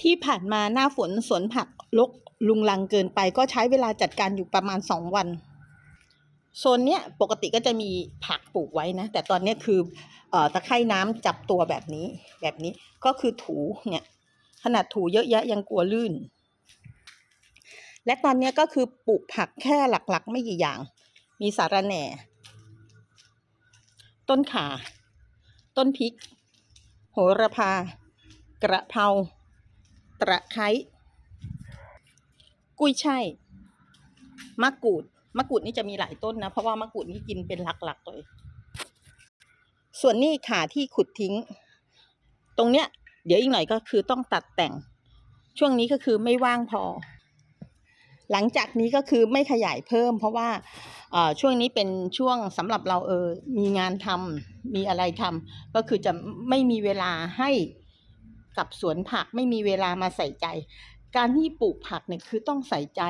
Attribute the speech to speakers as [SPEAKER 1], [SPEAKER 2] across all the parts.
[SPEAKER 1] ที่ผ่านมาหน้าฝนสวนผักลกลุงลังเกินไป ก็ใช้เวลาจัดการอยู่ประมาณสองวัน โซนเนี้ยปกติก็จะมีผักปลูกไว้นะ แต่ตอนนี้คือเอตะไคร่น้ำจับตัวแบบนี้ แบบนี้ก็คือถูเนี่ยขนาดถูเยอะแยะยังกลัวลื่น และตอนนี้ก็คือปลูกผักแค่หลักๆ ไม่กี่อย่าง มีสาระแหน่ ต้นข่า ต้นพริก โหระพา กระเพรา ตะไคร้กุ้ยช่ายมะกรูดมะกรูดนี่จะมีหลายต้นนะ เพราะว่ามะกรูดนี่กินเป็นหลักๆเลย ส่วนนี้ขาที่ขุดทิ้ง ตรงเนี้ย เดี๋ยวอีกหน่อยก็คือต้องตัดแต่ง ช่วงนี้ก็คือไม่ว่างพอ หลังจากนี้ก็คือไม่ขยายเพิ่ม เพราะว่าช่วงนี้เป็นช่วงสำหรับเราเออมีงานทำมีอะไรทำก็คือจะไม่มีเวลาให้ กับสวนผักไม่มีเวลามาใส่ใจ การที่ปลูกผักเนี่ยคือต้องใส่ใจ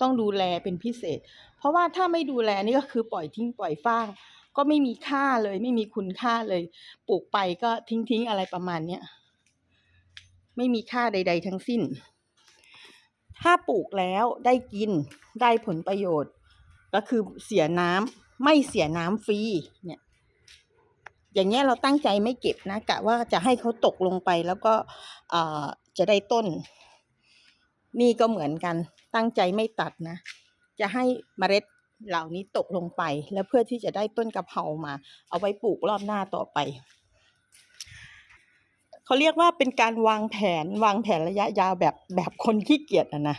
[SPEAKER 1] ต้องดูแลเป็นพิเศษ เพราะว่าถ้าไม่ดูแลนี่ก็คือปล่อยทิ้งปล่อยฟาง ก็ไม่มีค่าเลยไม่มีคุณค่าเลย ปลูกไปก็ทิ้งทิ้งๆอะไรประมาณเนี้ยไม่มีค่าใด ๆ ทั้งสิ้น ถ้าปลูกแล้วได้กินได้ผลประโยชน์ ก็คือเสียน้ำไม่เสียน้ำฟรีเนี่ย อย่างเงี้ยเราตั้งใจไม่เก็บนะกะว่าจะให้เขาตกลงไปแล้วก็จะได้ต้น นี่ก็เหมือนกัน ตั้งใจไม่ตัดนะ จะให้เมล็ดเหล่านี้ตกลงไป แล้วเพื่อที่จะได้ต้นกะเพรามา เอาไว้ปลูกรอบหน้าต่อไปเขาเรียกว่าเป็นการวางแผนวางแผนระยะยาวแบบแบบคนขี้เกียจอะนะ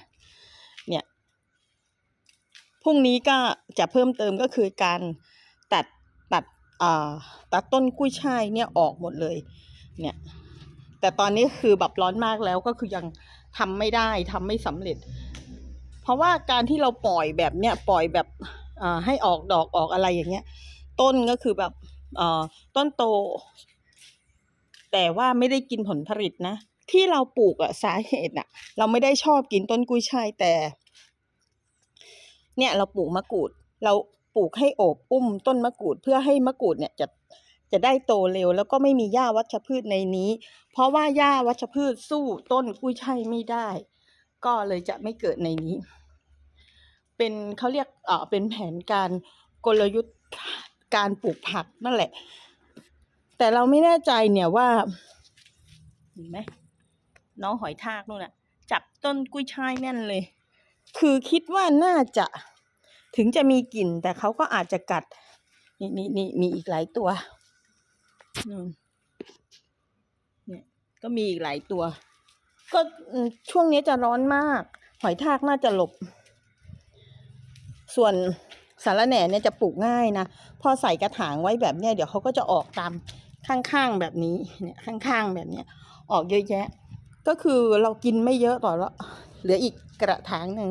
[SPEAKER 1] เนี่ยพรุ่งนี้ก็จะเพิ่มเติมก็คือการ ตัดตัดอ่าตัดต้นกุ้ยช่ายเนี่ยออกหมดเลย เนี่ย แต่ตอนนี้คือแบบร้อนมากแล้วก็คือยังทำไม่ได้ทำไม่สำเร็จ เพราะว่าการที่เราปล่อยแบบเนี้ยปล่อยแบบอ่าให้ออกดอกออกอะไรอย่างเงี้ย ต้นก็คือแบบอ่อต้นโต แต่ว่าไม่ได้กินผลผลิตนะที่เราปลูกอะสาเหตุอะเราไม่ได้ชอบกินต้นกุ้ยช่ายแต่ เนี่ยเราปลูกมะกรูด เรา ปลูกให้โอบอุ้มต้นมะกรูดเพื่อให้มะกรูดเนี่ยจะจะได้โตเร็ว แล้วก็ไม่มีหญ้าวัชพืชในนี้ เพราะว่าหญ้าวัชพืชสู้ต้นกุ้ยช่ายไม่ได้ ก็เลยจะไม่เกิดในนี้ เป็นเขาเรียกเออเป็นแผนการกลยุทธ์การปลูกผักนั่นแหละ แต่เราไม่แน่ใจเนี่ยว่าเห็นไหมน้องหอยทากนู่นน่ะจับต้นกุ้ยช่ายแน่นเลย คือคิดว่าน่าจะ ถึงจะมีกลิ่นแต่เขาก็อาจจะกัด นี่นี่นี่มีอีกหลายตัวเนี่ยก็มีอีกหลายตัว ก็ช่วงนี้จะร้อนมาก หอยทากน่าจะหลบ ส่วนสาระแหน่เนี่ยจะปลูกง่ายนะ พอใส่กระถางไว้แบบเนี้ยเดี๋ยวเขาก็จะออกตามข้างๆแบบนี้เนี่ยข้างๆแบบเนี้ยออกเยอะแยะ ก็คือเรากินไม่เยอะต่อแล้วเหลืออีกกระถางหนึ่ง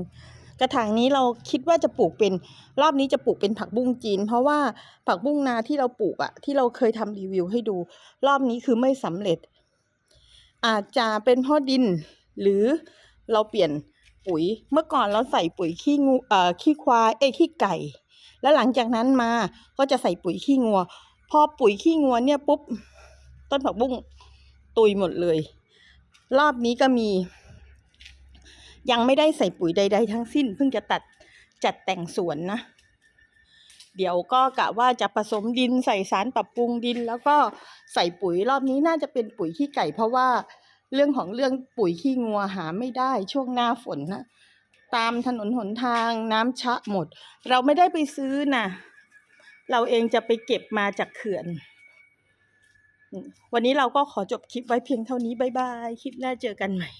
[SPEAKER 1] กระถางนี้เราคิดว่าจะปลูกเป็นรอบนี้จะปลูกเป็นผักบุ้งจีน เพราะว่าผักบุ้งนาที่เราปลูกอะที่เราเคยทำรีวิวให้ดู รอบนี้คือไม่สำเร็จ อาจจะเป็นพราะดิน หรือเราเปลี่ยนปุ๋ยเมื่อก่อนเราใส่ปุ๋ยขี้งูเอ่อขี้ควายเอ้ขี้ไก่ แล้วหลังจากนั้นมาก็จะใส่ปุ๋ยขี้งัว พอปุ๋ยขี้งัวเนี่ยปุ๊บต้นผักบุ้งตุยหมดเลย รอบนี้ก็มี ยังไม่ได้ใส่ปุ๋ยใด ๆ ทั้งสิ้น เพิ่งจะตัดจัดแต่งสวนนะ เดี๋ยวก็กะว่าจะผสมดินใส่สารปรับปรุงดิน แล้วก็ใส่ปุ๋ยรอบนี้น่าจะเป็นปุ๋ยขี้ไก่ เพราะว่าเรื่องของเรื่องปุ๋ยขี้งัวหาไม่ได้ช่วงหน้าฝนนะตามถนนหนทางน้ำชะหมด เราไม่ได้ไปซื้อนะเราเองจะไปเก็บมาจากเขื่อน วันนี้เราก็ขอจบคลิปไว้เพียงเท่านี้ บ๊ายบาย คลิปหน้าเจอกันใหม่